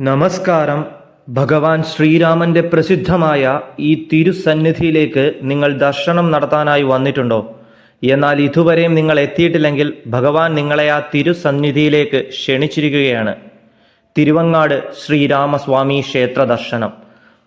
നമസ്കാരം. ഭഗവാൻ ശ്രീരാമന്റെ പ്രസിദ്ധമായ ഈ തിരുസന്നിധിയിലേക്ക് നിങ്ങൾ ദർശനം നടത്താനായി വന്നിട്ടുണ്ടോ? എന്നാൽ ഇതുവരെയും നിങ്ങൾ എത്തിയിട്ടില്ലെങ്കിൽ ഭഗവാൻ നിങ്ങളെ ആ തിരുസന്നിധിയിലേക്ക് ക്ഷണിച്ചിരിക്കുകയാണ്. തിരുവങ്ങാട് ശ്രീരാമസ്വാമി ക്ഷേത്ര ദർശനം.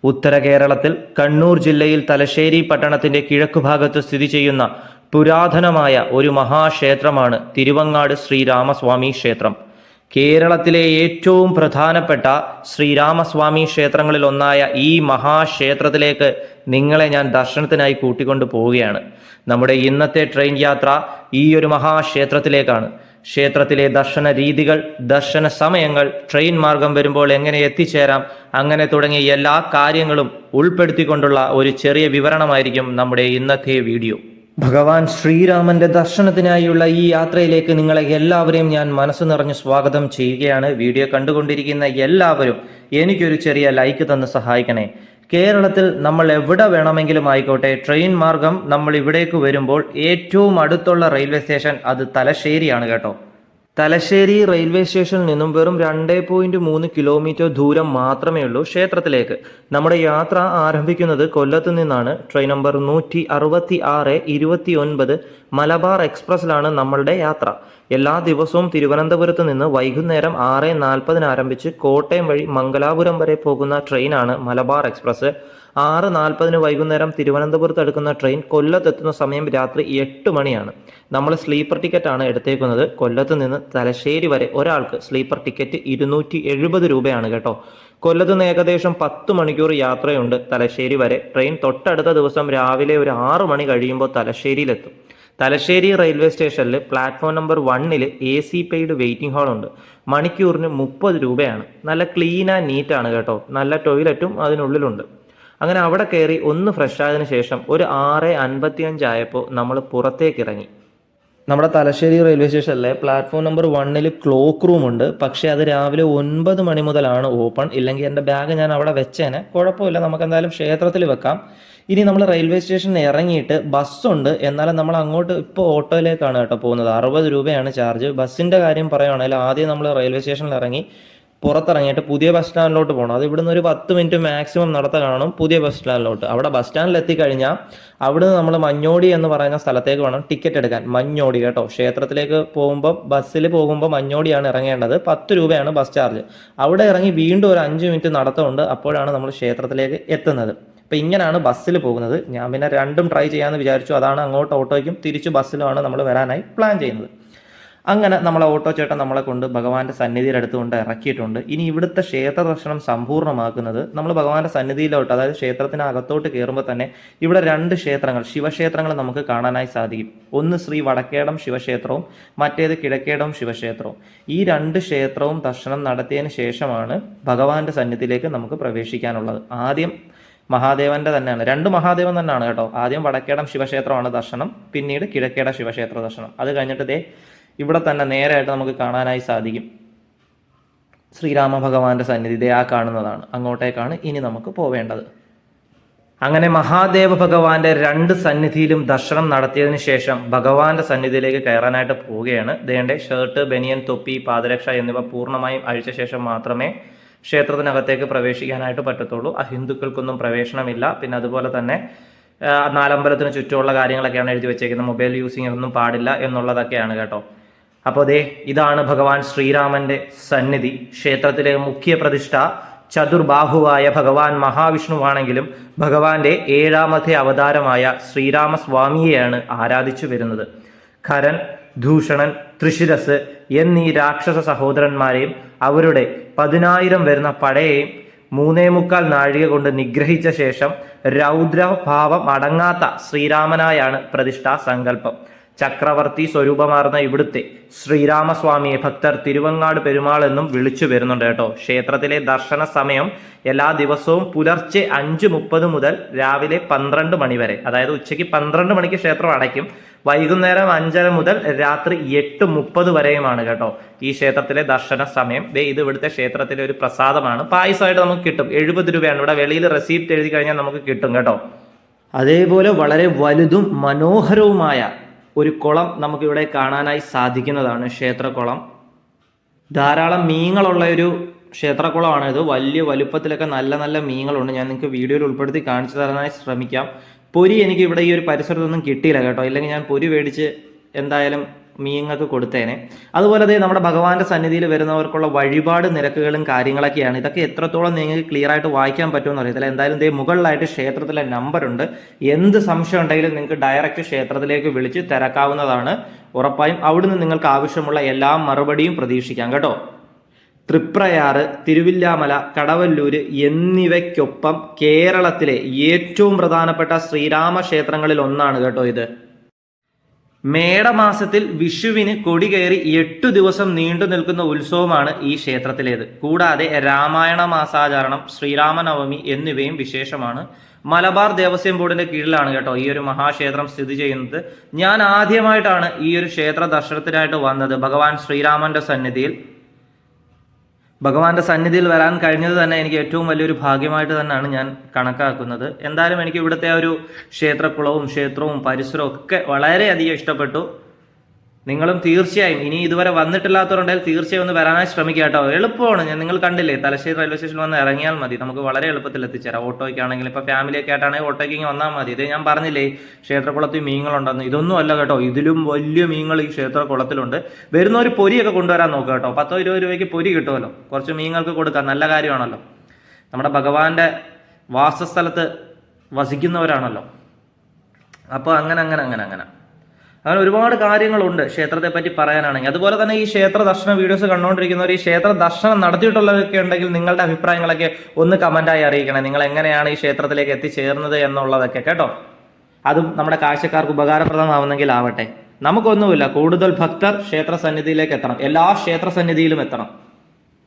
ഉത്തര കേരളത്തിൽ കണ്ണൂർ ജില്ലയിൽ തലശ്ശേരി പട്ടണത്തിന്റെ കിഴക്കുഭാഗത്ത് സ്ഥിതി ചെയ്യുന്ന പുരാതനമായ ഒരു മഹാക്ഷേത്രമാണ് തിരുവങ്ങാട് ശ്രീരാമസ്വാമി ക്ഷേത്രം. കേരളത്തിലെ ഏറ്റവും പ്രധാനപ്പെട്ട ശ്രീരാമസ്വാമി ക്ഷേത്രങ്ങളിൽ ഒന്നായ ഈ മഹാക്ഷേത്രത്തിലേക്ക് നിങ്ങളെ ഞാൻ ദർശനത്തിനായി കൂട്ടിക്കൊണ്ടു പോവുകയാണ്. നമ്മുടെ ഇന്നത്തെ ട്രെയിൻ യാത്ര ഈ ഒരു മഹാക്ഷേത്രത്തിലേക്കാണ്. ക്ഷേത്രത്തിലെ ദർശന രീതികൾ ദർശന സമയങ്ങൾ ട്രെയിൻ മാർഗം വരുമ്പോൾ എങ്ങനെ എത്തിച്ചേരാം അങ്ങനെ തുടങ്ങിയ എല്ലാ കാര്യങ്ങളും ഉൾപ്പെടുത്തിക്കൊണ്ടുള്ള ഒരു ചെറിയ വിവരണമായിരിക്കും നമ്മുടെ ഇന്നത്തെ വീഡിയോ. ഭഗവാൻ ശ്രീരാമന്റെ ദർശനത്തിനായുള്ള ഈ യാത്രയിലേക്ക് നിങ്ങളെ എല്ലാവരെയും ഞാൻ മനസ്സ് നിറഞ്ഞ് സ്വാഗതം ചെയ്യുകയാണ്. വീഡിയോ കണ്ടുകൊണ്ടിരിക്കുന്ന എല്ലാവരും എനിക്കൊരു ചെറിയ ലൈക്ക് തന്ന് സഹായിക്കണേ. കേരളത്തിൽ നമ്മൾ എവിടെ വേണമെങ്കിലും ആയിക്കോട്ടെ ട്രെയിൻ മാർഗം നമ്മൾ ഇവിടേക്ക് വരുമ്പോൾ ഏറ്റവും അടുത്തുള്ള റെയിൽവേ സ്റ്റേഷൻ അത് തലശ്ശേരിയാണ് കേട്ടോ. തലശ്ശേരി റെയിൽവേ സ്റ്റേഷനിൽ നിന്നും വെറും രണ്ടേ പോയിന്റ് മൂന്ന് കിലോമീറ്റർ ദൂരം മാത്രമേ ഉള്ളൂ ക്ഷേത്രത്തിലേക്ക്. നമ്മുടെ യാത്ര ആരംഭിക്കുന്നത് കൊല്ലത്ത് നിന്നാണ്. ട്രെയിൻ നമ്പർ നൂറ്റി അറുപത്തി ആറ് ഇരുപത്തി ഒൻപത് മലബാർ എക്സ്പ്രസ്സിലാണ് നമ്മളുടെ യാത്ര. എല്ലാ ദിവസവും തിരുവനന്തപുരത്ത് നിന്ന് വൈകുന്നേരം ആറ് നാൽപ്പതിന് ആരംഭിച്ച് കോട്ടയം വഴി മംഗലാപുരം വരെ പോകുന്ന ട്രെയിനാണ് മലബാർ എക്സ്പ്രസ്. ആറ് നാൽപ്പതിന് വൈകുന്നേരം തിരുവനന്തപുരത്ത് എടുക്കുന്ന ട്രെയിൻ കൊല്ലത്തെത്തുന്ന സമയം രാത്രി എട്ട് മണിയാണ്. നമ്മൾ സ്ലീപ്പർ ടിക്കറ്റ് ആണ് എടുത്തേക്കുന്നത്. കൊല്ലത്ത് നിന്ന് തലശ്ശേരി വരെ ഒരാൾക്ക് സ്ലീപ്പർ ടിക്കറ്റ് ഇരുന്നൂറ്റി എഴുപത് രൂപയാണ് കേട്ടോ. കൊല്ലത്ത് നിന്ന് ഏകദേശം പത്ത് മണിക്കൂർ യാത്രയുണ്ട് തലശ്ശേരി വരെ. ട്രെയിൻ തൊട്ടടുത്ത ദിവസം രാവിലെ ഒരു ആറ് മണി കഴിയുമ്പോൾ തലശ്ശേരിയിലെത്തും. തലശ്ശേരി റെയിൽവേ സ്റ്റേഷനിൽ പ്ലാറ്റ്ഫോം നമ്പർ വണ്ണിൽ A C paid waiting hall ഉണ്ട്. മണിക്കൂറിന് മുപ്പത് രൂപയാണ്. നല്ല ക്ലീൻ ആൻഡ് നീറ്റ് ആണ് കേട്ടോ. നല്ല ടോയ്ലറ്റും അതിനുള്ളിലുണ്ട്. അങ്ങനെ അവിടെ കയറി ഒന്ന് ഫ്രഷ് ആയതിനു ശേഷം ഒരു ആറ് അൻപത്തിയഞ്ച് ആയപ്പോൾ നമ്മൾ പുറത്തേക്ക് ഇറങ്ങി നമ്മുടെ തലശ്ശേരി റെയിൽവേ സ്റ്റേഷനിലെ പ്ലാറ്റ്ഫോം നമ്പർ വണ്ണിൽ ക്ലോക്ക് റൂം ഉണ്ട്. പക്ഷേ അത് രാവിലെ ഒൻപത് മണി മുതലാണ് ഓപ്പൺ ഇല്ലെങ്കിൽ എന്റെ ബാഗ് ഞാൻ അവിടെ വെച്ചേനെ. കുഴപ്പമില്ല നമുക്ക് എന്തായാലും ക്ഷേത്രത്തിൽ വെക്കാം. ഇനി നമ്മൾ റെയിൽവേ സ്റ്റേഷനിൽ ഇറങ്ങിയിട്ട് ബസ്സുണ്ട് എന്നാലും നമ്മൾ അങ്ങോട്ട് ഇപ്പോൾ ഓട്ടോയിലേക്കാണ് കേട്ടോ പോകുന്നത്. അറുപത് രൂപയാണ് ചാർജ് ബസ്സിന്റെ കാര്യം പറയുകയാണെങ്കിൽ ആദ്യം നമ്മൾ റെയിൽവേ സ്റ്റേഷനിൽ ഇറങ്ങി. പുറത്തിറങ്ങിയിട്ട് പുതിയ ബസ് സ്റ്റാൻഡിലോട്ട് പോകണം അത് ഇവിടുന്ന് ഒരു പത്ത് മിനിറ്റ് മാക്സിമം നടത്ത കാണും പുതിയ ബസ് സ്റ്റാൻഡിലോട്ട് അവിടെ ബസ് സ്റ്റാൻഡിൽ എത്തിക്കഴിഞ്ഞാൽ അവിടുന്ന് നമ്മൾ മഞ്ഞോടി എന്ന് പറയുന്ന സ്ഥലത്തേക്ക് വേണം ടിക്കറ്റ് എടുക്കാൻ. മഞ്ഞോടി കേട്ടോ. ക്ഷേത്രത്തിലേക്ക് പോകുമ്പോൾ ബസ്സിൽ പോകുമ്പോൾ മഞ്ഞോടിയാണ് ഇറങ്ങേണ്ടത്. പത്ത് രൂപയാണ് ബസ് ചാർജ് അവിടെ ഇറങ്ങി വീണ്ടും ഒരു അഞ്ച് മിനിറ്റ് നടത്തമുണ്ട്. അപ്പോഴാണ് നമ്മൾ ക്ഷേത്രത്തിലേക്ക് എത്തുന്നത്. അപ്പോൾ ഇങ്ങനെയാണ് ബസ്സിൽ പോകുന്നത്. ഞാൻ പിന്നെ രണ്ടും ട്രൈ ചെയ്യാമെന്ന് വിചാരിച്ചു. അതാണ് അങ്ങോട്ട് ഓട്ടോയ്ക്കും തിരിച്ച് ബസ്സിലുമാണ് നമ്മൾ വരാനായി പ്ലാൻ ചെയ്യുന്നത്. അങ്ങനെ നമ്മളെ ഓട്ടോ ചേട്ടൻ നമ്മളെ കൊണ്ട് ഭഗവാന്റെ സന്നിധിയിൽ അടുത്തുകൊണ്ട് ഇറക്കിയിട്ടുണ്ട്. ഇനി ഇവിടുത്തെ ക്ഷേത്ര ദർശനം സമ്പൂർണമാക്കുന്നത് നമ്മൾ ഭഗവാന്റെ സന്നിധിയിലോട്ട് അതായത് ക്ഷേത്രത്തിനകത്തോട്ട് കയറുമ്പോൾ തന്നെ ഇവിടെ രണ്ട് ക്ഷേത്രങ്ങൾ ശിവക്ഷേത്രങ്ങൾ നമുക്ക് കാണാനായി സാധിക്കും. ഒന്ന് ശ്രീ വടക്കേടം ശിവക്ഷേത്രവും മറ്റേത് കിഴക്കേടം ശിവക്ഷേത്രവും. ഈ രണ്ട് ക്ഷേത്രവും ദർശനം നടത്തിയതിന് ശേഷമാണ് ഭഗവാന്റെ സന്നിധിയിലേക്ക് നമുക്ക് പ്രവേശിക്കാനുള്ളത്. ആദ്യം മഹാദേവന്റെ തന്നെയാണ്. രണ്ട് മഹാദേവൻ തന്നെയാണ് കേട്ടോ. ആദ്യം വടക്കേടം ശിവക്ഷേത്രമാണ് ദർശനം പിന്നീട് കിഴക്കേട ശിവക്ഷേത്ര ദർശനം. അത് കഴിഞ്ഞിട്ട് ദേ ഇവിടെ തന്നെ നേരായിട്ട് നമുക്ക് കാണാനായി സാധിക്കും. ശ്രീരാമ ഭഗവാന്റെ സന്നിധി ദേ ആ കാണുന്നതാണ്. അങ്ങോട്ടേക്കാണ് ഇനി നമുക്ക് പോവേണ്ടത്. അങ്ങനെ മഹാദേവ ഭഗവാന്റെ രണ്ട് സന്നിധിയിലും ദർശനം നടത്തിയതിനു ശേഷം ഭഗവാന്റെ സന്നിധിയിലേക്ക് കയറാനായിട്ട് പോവുകയാണ്. ദേണ്ടെ ഷർട്ട് ബനിയൻ തൊപ്പി പാദരക്ഷ എന്നിവ പൂർണമായും അഴിച്ച ശേഷം മാത്രമേ ക്ഷേത്രത്തിനകത്തേക്ക് പ്രവേശിക്കാനായിട്ട് പറ്റത്തുള്ളൂ. അഹിന്ദുക്കൾക്കൊന്നും പ്രവേശനമില്ല. പിന്നെ അതുപോലെ തന്നെ നാലമ്പലത്തിന് ചുറ്റുമുള്ള കാര്യങ്ങളൊക്കെയാണ് എഴുതി വെച്ചേക്കുന്നത്. മൊബൈൽ യൂസിങ് ഒന്നും പാടില്ല എന്നുള്ളതൊക്കെയാണ് കേട്ടോ. അപ്പോൾ ദേ ഇതാണ് ഭഗവാൻ ശ്രീരാമന്റെ സന്നിധി. ക്ഷേത്രത്തിലെ മുഖ്യ പ്രതിഷ്ഠ ചതുർബാഹുവായ ഭഗവാൻ മഹാവിഷ്ണുവാണെങ്കിലും ഭഗവാന്റെ ഏഴാമത്തെ അവതാരമായ ശ്രീരാമസ്വാമിയെയാണ് ആരാധിച്ചു വരുന്നത്. ഖരൻ ദൂഷണൻ തൃശിരസ് എന്നീ രാക്ഷസ സഹോദരന്മാരെയും അവരുടെ പതിനായിരം വരുന്ന പടയെയും മൂന്നേ മുക്കാൽ നാഴിക കൊണ്ട് നിഗ്രഹിച്ച ശേഷം രൗദ്രഭാവം അടങ്ങാത്ത ശ്രീരാമനായാണ് പ്രതിഷ്ഠാ സങ്കല്പം ചക്രവർത്തി സ്വരൂപമാർന്ന ഇവിടുത്തെ ശ്രീരാമസ്വാമിയെ ഭക്തർ തിരുവങ്ങാട് പെരുമാൾ എന്നും വിളിച്ചു വരുന്നുണ്ട് കേട്ടോ. ക്ഷേത്രത്തിലെ ദർശന സമയം എല്ലാ ദിവസവും പുലർച്ചെ അഞ്ച് മുപ്പത് മുതൽ രാവിലെ പന്ത്രണ്ട് മണി വരെ. അതായത് ഉച്ചയ്ക്ക് പന്ത്രണ്ട് മണിക്ക് ക്ഷേത്രം അടയ്ക്കും. വൈകുന്നേരം അഞ്ചര മുതൽ രാത്രി എട്ട് മുപ്പത് വരെയുമാണ് കേട്ടോ ഈ ക്ഷേത്രത്തിലെ ദർശന സമയം. ദേ ഇത് ഇവിടുത്തെ ക്ഷേത്രത്തിലെ ഒരു പ്രസാദമാണ്. പായസമായിട്ട് നമുക്ക് കിട്ടും. എഴുപത് രൂപയാണ്. ഇവിടെ വെളിയിൽ റെസീപ്റ്റ് എഴുതി കഴിഞ്ഞാൽ നമുക്ക് കിട്ടും കേട്ടോ. അതേപോലെ വളരെ വലുതും മനോഹരവുമായ ഒരു കുളം നമുക്കിവിടെ കാണാനായി സാധിക്കുന്നതാണ് ക്ഷേത്രക്കുളം ധാരാളം മീങ്ങളുള്ള ഒരു ക്ഷേത്രക്കുളമാണ് ഇത്. വലിയ വലുപ്പത്തിലൊക്കെ നല്ല നല്ല മീനുകളുണ്ട് ഞാൻ നിങ്ങൾക്ക് വീഡിയോയിൽ ഉൾപ്പെടുത്തി കാണിച്ചു തരാനായി ശ്രമിക്കാം. പൊരി എനിക്ക് ഇവിടെ ഈ ഒരു പരിസരത്തൊന്നും കിട്ടിയില്ല കേട്ടോ. ഇല്ലെങ്കിൽ ഞാൻ പൊരി മേടിച്ച് എന്തായാലും മീങ്ങൾക്ക് കൊടുത്തേനെ. അതുപോലെ തന്നെ നമ്മുടെ ഭഗവാന്റെ സന്നിധിയിൽ വരുന്നവർക്കുള്ള വഴിപാട് നിരക്കുകളും കാര്യങ്ങളൊക്കെയാണ്. ഇതൊക്കെ എത്രത്തോളം നിങ്ങൾക്ക് ക്ലിയർ ആയിട്ട് വായിക്കാൻ പറ്റുമെന്ന് അറിയത്തില്ല. എന്തായാലും ദേ മുകളിലായിട്ട് ക്ഷേത്രത്തിലെ നമ്പർ ഉണ്ട്. എന്ത് സംശയം ഉണ്ടെങ്കിലും നിങ്ങൾക്ക് ഡയറക്റ്റ് ക്ഷേത്രത്തിലേക്ക് വിളിച്ച് തിരക്കാവുന്നതാണ്. ഉറപ്പായും അവിടുന്ന് നിങ്ങൾക്ക് ആവശ്യമുള്ള എല്ലാ മറുപടിയും പ്രതീക്ഷിക്കാം കേട്ടോ. തൃപ്രയാറ് തിരുവില്ലാമല കടവല്ലൂര് എന്നിവയ്ക്കൊപ്പം കേരളത്തിലെ ഏറ്റവും പ്രധാനപ്പെട്ട ശ്രീരാമ ക്ഷേത്രങ്ങളിൽ ഒന്നാണ് കേട്ടോ ഇത്. മേടമാസത്തിൽ വിഷുവിന് കൊടി കയറി എട്ടു ദിവസം നീണ്ടു നിൽക്കുന്ന ഉത്സവമാണ് ഈ ക്ഷേത്രത്തിലേത്. കൂടാതെ രാമായണ മാസാചരണം ശ്രീരാമനവമി എന്നിവയും വിശേഷമാണ്. മലബാർ ദേവസ്വം ബോർഡിന്റെ കീഴിലാണ് കേട്ടോ ഈ ഒരു മഹാക്ഷേത്രം സ്ഥിതി ചെയ്യുന്നത്. ഞാൻ ആദ്യമായിട്ടാണ് ഈ ഒരു ക്ഷേത്ര ദർശനത്തിനായിട്ട് വന്നത്. ഭഗവാൻ ശ്രീരാമന്റെ സന്നിധിയിൽ. ഭഗവാന്റെ സന്നിധിയിൽ വരാൻ കഴിഞ്ഞത് തന്നെ എനിക്ക് ഏറ്റവും വലിയൊരു ഭാഗ്യമായിട്ട് തന്നെയാണ് ഞാൻ കണക്കാക്കുന്നത്. എന്തായാലും എനിക്ക് ഇവിടുത്തെ ആ ഒരു ക്ഷേത്രക്കുളവും ക്ഷേത്രവും പരിസരവും ഒക്കെ വളരെയധികം ഇഷ്ടപ്പെട്ടു. നിങ്ങളും തീർച്ചയായും ഇനി ഇതുവരെ വന്നിട്ടില്ലാത്തവരുണ്ടെങ്കിൽ തീർച്ചയായും ഒന്ന് വരാനായി ശ്രമിക്കുക കേട്ടോ. എളുപ്പമാണ്. ഞാൻ നിങ്ങൾ കണ്ടില്ലേ തലശ്ശേരി റെയിൽവേ സ്റ്റേഷനിൽ വന്ന് ഇറങ്ങിയാൽ മതി. നമുക്ക് വളരെ എളുപ്പത്തിൽ എത്തിച്ചേരാം. ഓട്ടോയ്ക്കാണെങ്കിലും ഇപ്പോൾ ഫാമിലിയൊക്കെ ആയിട്ടാണെങ്കിൽ ഓട്ടോയ്ക്ക് ഇങ്ങനെ വന്നാൽ മതി. ഇത് ഞാൻ പറഞ്ഞില്ലേ ക്ഷേത്രകുളത്തിൽ മീനുകളുണ്ടെന്ന് ഇതൊന്നും അല്ല കേട്ടോ. ഇതിലും വലിയ മീനുകൾ ഈ ക്ഷേത്രകുളത്തിലുണ്ട്. വരുന്ന ഒരു പൊരിയൊക്കെ കൊണ്ടുവരാൻ നോക്കുക കേട്ടോ. പത്തോ ഇരുപത് രൂപയ്ക്ക് പൊരി കിട്ടുമല്ലോ. കുറച്ച് മീനുകൾക്ക് കൊടുക്കാം. നല്ല കാര്യമാണല്ലോ. നമ്മുടെ ഭഗവാന്റെ വാസസ്ഥലത്ത് വസിക്കുന്നവരാണല്ലോ. അപ്പോൾ അങ്ങനെ അങ്ങനെ അങ്ങനെ അങ്ങനെ. അങ്ങനെ ഒരുപാട് കാര്യങ്ങളുണ്ട് ക്ഷേത്രത്തെ പറ്റി പറയാനാണെങ്കിൽ. അതുപോലെ തന്നെ ഈ ക്ഷേത്ര ദർശന വീഡിയോസ് കണ്ടുകൊണ്ടിരിക്കുന്നവർ ഈ ക്ഷേത്ര ദർശനം നടത്തിയിട്ടുള്ളവരൊക്കെ ഉണ്ടെങ്കിൽ നിങ്ങളുടെ അഭിപ്രായങ്ങളൊക്കെ ഒന്ന് കമന്റായി അറിയിക്കണം. നിങ്ങൾ എങ്ങനെയാണ് ഈ ക്ഷേത്രത്തിലേക്ക് എത്തിച്ചേർന്നത് എന്നുള്ളതൊക്കെ കേട്ടോ. അതും നമ്മുടെ കാഴ്ചക്കാർക്ക് ഉപകാരപ്രദമാവുന്നെങ്കിൽ ആവട്ടെ. നമുക്കൊന്നുമില്ല കൂടുതൽ ഭക്തർ ക്ഷേത്ര സന്നിധിയിലേക്ക് എത്തണം. എല്ലാ ക്ഷേത്ര സന്നിധിയിലും എത്തണം.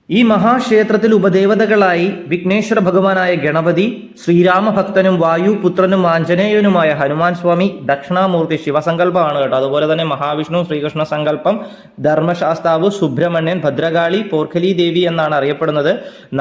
ഈ മഹാക്ഷേത്രത്തിൽ ഉപദേവതകളായി വിഘ്നേശ്വര ഭഗവാനായ ഗണപതി ശ്രീരാമഭക്തനും വായു പുത്രനും ആഞ്ജനേയനുമായ ഹനുമാൻ സ്വാമി ദക്ഷിണാമൂർത്തി ശിവസങ്കല്പമാണ് കേട്ടോ. അതുപോലെ തന്നെ മഹാവിഷ്ണു ശ്രീകൃഷ്ണ സങ്കല്പം ധർമ്മശാസ്താവ് സുബ്രഹ്മണ്യൻ ഭദ്രകാളി പോർഖലി ദേവി എന്നാണ് അറിയപ്പെടുന്നത്.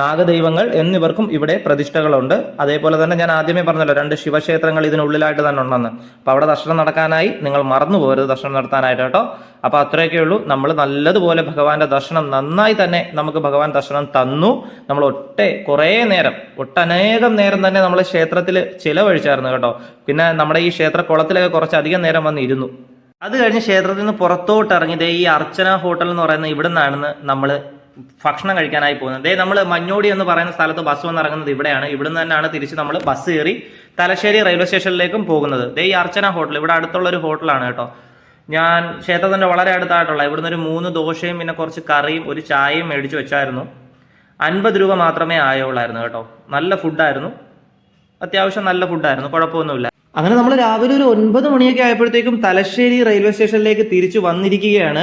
നാഗദൈവങ്ങൾ എന്നിവർക്കും ഇവിടെ പ്രതിഷ്ഠകളുണ്ട്. അതേപോലെ തന്നെ ഞാൻ ആദ്യമേ പറഞ്ഞല്ലോ രണ്ട് ശിവക്ഷേത്രങ്ങൾ ഇതിനുള്ളിലായിട്ട് തന്നെ ഉണ്ടെന്ന്. അപ്പോൾ അവിടെ ദർശനം നടക്കാനായി നിങ്ങൾ മറന്നു പോകരുത് ദർശനം നടത്താനായിട്ട് കേട്ടോ. അപ്പോൾ അത്രയൊക്കെ ഉള്ളൂ. നമ്മൾ നല്ലതുപോലെ ഭഗവാന്റെ ദർശനം നന്നായി തന്നെ നമുക്ക് ഭഗവാൻ ദർശനം തന്നു. നമ്മൾ ഒട്ടേ കുറേ നേരം ഒട്ടനേകം നേരം തന്നെ നമ്മൾ ക്ഷേത്രത്തിൽ ചിലവഴിച്ചായിരുന്നു കേട്ടോ. പിന്നെ നമ്മുടെ ഈ ക്ഷേത്ര കുളത്തിലൊക്കെ കുറച്ചധികം നേരം വന്നിരുന്നു. അത് കഴിഞ്ഞ് ക്ഷേത്രത്തിൽ നിന്ന് പുറത്തോട്ട് ഇറങ്ങിയത് ഈ അർച്ചന ഹോട്ടൽ എന്ന് പറയുന്ന ഇവിടെ നിന്നാണ് നമ്മൾ ഭക്ഷണം കഴിക്കാനായി പോകുന്നത്. ദേ നമ്മൾ മഞ്ഞോടി എന്ന് പറയുന്ന സ്ഥലത്ത് ബസ് വന്ന് ഇറങ്ങുന്നത് ഇവിടെയാണ്. നിന്ന് തന്നെയാണ് തിരിച്ച് നമ്മൾ ബസ് കയറി തലശ്ശേരി റെയിൽവേ സ്റ്റേഷനിലേക്കും പോകുന്നത്. ദേ ഈ അർച്ചന ഹോട്ടൽ ഇവിടെ അടുത്തുള്ള ഒരു ഹോട്ടലാണ് കേട്ടോ. ഞാൻ ക്ഷേത്രത്തിന്റെ വളരെ അടുത്തായിട്ടുള്ള ഇവിടുന്ന് ഒരു മൂന്ന് ദോശയും പിന്നെ കുറച്ച് കറിയും ഒരു ചായയും മേടിച്ചു വെച്ചായിരുന്നു. അൻപത് രൂപ മാത്രമേ ആയുള്ളായിരുന്നു കേട്ടോ. നല്ല ഫുഡായിരുന്നു. അത്യാവശ്യം നല്ല ഫുഡായിരുന്നു. കുഴപ്പമൊന്നുമില്ല. അങ്ങനെ നമ്മൾ രാവിലെ ഒരു ഒൻപത് മണിയൊക്കെ ആയപ്പോഴത്തേക്കും തലശ്ശേരി റെയിൽവേ സ്റ്റേഷനിലേക്ക് തിരിച്ചു വന്നിരിക്കുകയാണ്.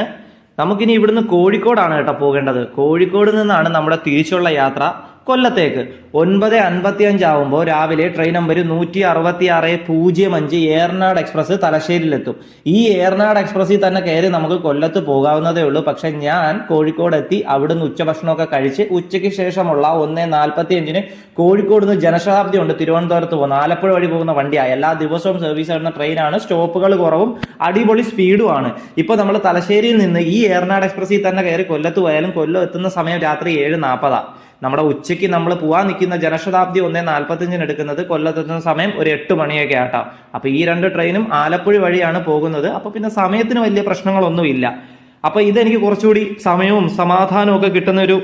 നമുക്കിനി ഇവിടുന്ന് കോഴിക്കോടാണ് കേട്ടോ പോകേണ്ടത്. കോഴിക്കോട് നിന്നാണ് നമ്മുടെ തിരിച്ചുള്ള യാത്ര. കൊല്ലത്തേക്ക്. ഒൻപത് അൻപത്തി അഞ്ചാവുമ്പോൾ രാവിലെ ട്രെയിൻ നമ്പർ നൂറ്റി അറുപത്തി ആറ് പൂജ്യം അഞ്ച് ഏർനാട് എക്സ്പ്രസ് തലശ്ശേരിയിലെത്തും. ഈ ഏർനാട് എക്സ്പ്രസ്സിൽ തന്നെ കയറി നമുക്ക് കൊല്ലത്ത് പോകാവുന്നതേ ഉള്ളൂ. പക്ഷെ ഞാൻ കോഴിക്കോട് എത്തി അവിടുന്ന് ഉച്ചഭക്ഷണമൊക്കെ കഴിച്ച് ഉച്ചയ്ക്ക് ശേഷമുള്ള ഒന്ന് നാൽപ്പത്തി അഞ്ചിന് കോഴിക്കോട് നിന്ന് ജനശതാബ്ദി ഉണ്ട്. തിരുവനന്തപുരത്ത് പോകുന്ന ആലപ്പുഴ വഴി പോകുന്ന വണ്ടിയാണ് എല്ലാ ദിവസവും സർവീസ് ആയിരുന്ന ട്രെയിനാണ് സ്റ്റോപ്പുകൾ കുറവും അടിപൊളി സ്പീഡുമാണ് ഇപ്പോൾ നമ്മൾ തലശ്ശേരിയിൽ നിന്ന് ഈ ഏർനാട് എക്സ്പ്രസ്സിൽ തന്നെ കയറി കൊല്ലത്ത് പോയാലും കൊല്ലം എത്തുന്ന സമയം രാത്രി ഏഴ് നാൽപ്പതാണ് നമ്മുടെ ഉച്ചയ്ക്ക് നമ്മൾ പോവാൻ നിൽക്കുന്ന ജനശതാബ്ദി ഒന്നേ നാൽപ്പത്തഞ്ചിന് എടുക്കുന്നത് കൊല്ലത്തെത്തുന്ന സമയം ഒരു എട്ട് മണിയൊക്കെ ആട്ടാം. അപ്പൊ ഈ രണ്ട് ട്രെയിനും ആലപ്പുഴ വഴിയാണ് പോകുന്നത്. അപ്പൊ പിന്നെ സമയത്തിന് വലിയ പ്രശ്നങ്ങളൊന്നുമില്ല അപ്പൊ ഇതെനിക്ക് കുറച്ചുകൂടി സമയവും സമാധാനവും ഒക്കെ കിട്ടുന്ന ഒരു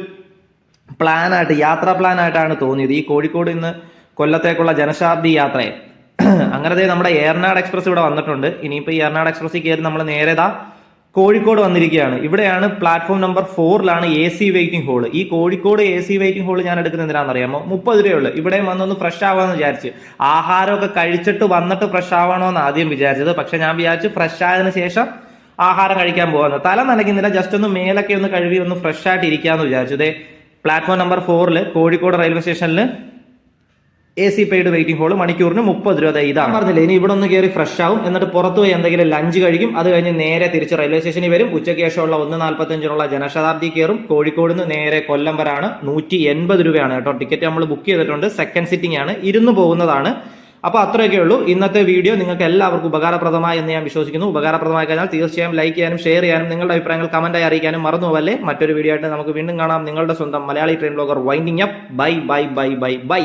പ്ലാനായിട്ട് യാത്രാ പ്ലാനായിട്ടാണ് തോന്നിയത്. ഈ കോഴിക്കോട് നിന്ന് കൊല്ലത്തേക്കുള്ള ജനശതാബ്ദി യാത്രയെ. അങ്ങനത്തെ നമ്മുടെ ഏർനാട് എക്സ്പ്രസ് ഇവിടെ വന്നിട്ടുണ്ട്. ഇനിയിപ്പോൾ ഈ ഏർനാട് എക്സ്പ്രസ്സിൽ കയറി നമ്മൾ നേരെതാ കോഴിക്കോട് വന്നിരിക്കുകയാണ്. ഇവിടെയാണ് പ്ലാറ്റ്ഫോം നമ്പർ ഫോറിലാണ് എ സി വെയിറ്റിംഗ് ഹോൾ ഈ Kozhikode A C waiting hall ഞാൻ എടുക്കുന്ന എന്തിനാണെന്ന് അറിയാമോ മുപ്പത് രൂപയുള്ളൂ ഇവിടെ വന്നൊന്ന് ഫ്രഷ് ആവാമെന്ന് വിചാരിച്ച്. ആഹാരമൊക്കെ കഴിച്ചിട്ട് വന്നിട്ട് ഫ്രഷ് ആവണമെന്ന് ആദ്യം വിചാരിച്ചത്. പക്ഷെ ഞാൻ വിചാരിച്ചു ഫ്രഷ് ആയതിനു ശേഷം ആഹാരം കഴിക്കാൻ പോകുന്നത് തല നനയ്ക്കുന്നില്ല. ജസ്റ്റ് ഒന്ന് മേലൊക്കെ ഒന്ന് കഴുകി ഒന്ന് ഫ്രഷ് ആയിട്ട് ഇരിക്കാമെന്ന് വിചാരിച്ചു. ഇതേ പ്ലാറ്റ്ഫോം നമ്പർ ഫോറിൽ കോഴിക്കോട് റെയിൽവേ സ്റ്റേഷനിൽ A C paid waiting hall മണിക്കൂറിന് മുപ്പത് രൂപ ഇതാണ്. പറഞ്ഞില്ലേ ഇനി ഇവിടെ ഒന്ന് കയറി ഫ്രഷ് ആവും. എന്നിട്ട് പുറത്തു പോയി എന്തെങ്കിലും ലഞ്ച് കഴിക്കും. അത് കഴിഞ്ഞ് നേരെ തിരിച്ച് റെയിൽവേ സ്റ്റേഷനിൽ വരും. ഉച്ചയ്ക്ക് ശേഷമുള്ള ഒന്ന് നാൽപ്പത്തഞ്ചിനുള്ള ജനശതാബ്ദി കയറും. കോഴിക്കോട് നിന്ന് നേരെ കൊല്ലം വരാണ് നൂറ്റി എൺപത് രൂപയാണ് കേട്ടോ. ടിക്കറ്റ് നമ്മൾ ബുക്ക് ചെയ്തിട്ടുണ്ട്. സെക്കൻഡ് സിറ്റിംഗ് ആണ്. ഇരുന്ന് പോകുന്നതാണ്. അപ്പോൾ അത്രയൊക്കെ ഉള്ളൂ. ഇന്നത്തെ വീഡിയോ നിങ്ങൾക്ക് എല്ലാവർക്കും ഉപകാരപ്രദമായി എന്ന് ഞാൻ വിശ്വസിക്കുന്നു. ഉപകാരപ്രദമായി കഴിഞ്ഞാൽ തീർച്ചയായും ലൈക്ക് ചെയ്യാനും ഷെയർ ചെയ്യാനും നിങ്ങളുടെ അഭിപ്രായങ്ങൾ കമന്റായി അറിയിക്കാനും മറന്നുപോവല്ലേ? മറ്റൊരു വീഡിയോ ആയിട്ട് നമുക്ക് വീണ്ടും കാണാം. നിങ്ങളുടെ സ്വന്തം Malayali train blogger winding up bye bye bye bye bye